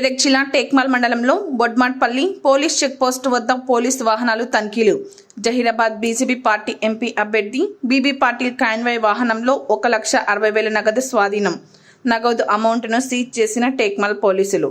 జడ్చిల టేక్మాల్ మండలంలో బొడ్మాట్పల్లి police checkpost వద్ద police వాహనాలు తనిఖీలు. జహీరాబాద్ బీజేపీ పార్టీ ఎంపీ అభ్యర్థి బీబీ పాటిల్ కాన్వాయ్ వాహనంలో ఒక లక్ష అరవై వేల నగదు స్వాధీనం. నగదు అమౌంట్ను సీజ్ చేసిన టేక్మాల్ పోలీసులు.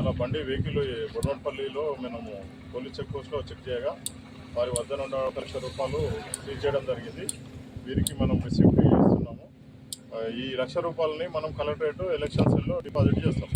అలా బండి వెహికల్ బొడవనపల్లిలో మనము పోలీస్ చెక్ పోస్ట్లో చెక్ చేయగా వారి వద్ద నుండి ఒక లక్ష రూపాయలు సీజ్ చేయడం జరిగింది. వీరికి మనం రిసీప్ట్ చేస్తున్నాము. ఈ లక్ష రూపాయలని మనం కలెక్టరేట్ ఎలక్షన్ సెల్లో డిపాజిట్ చేస్తాం.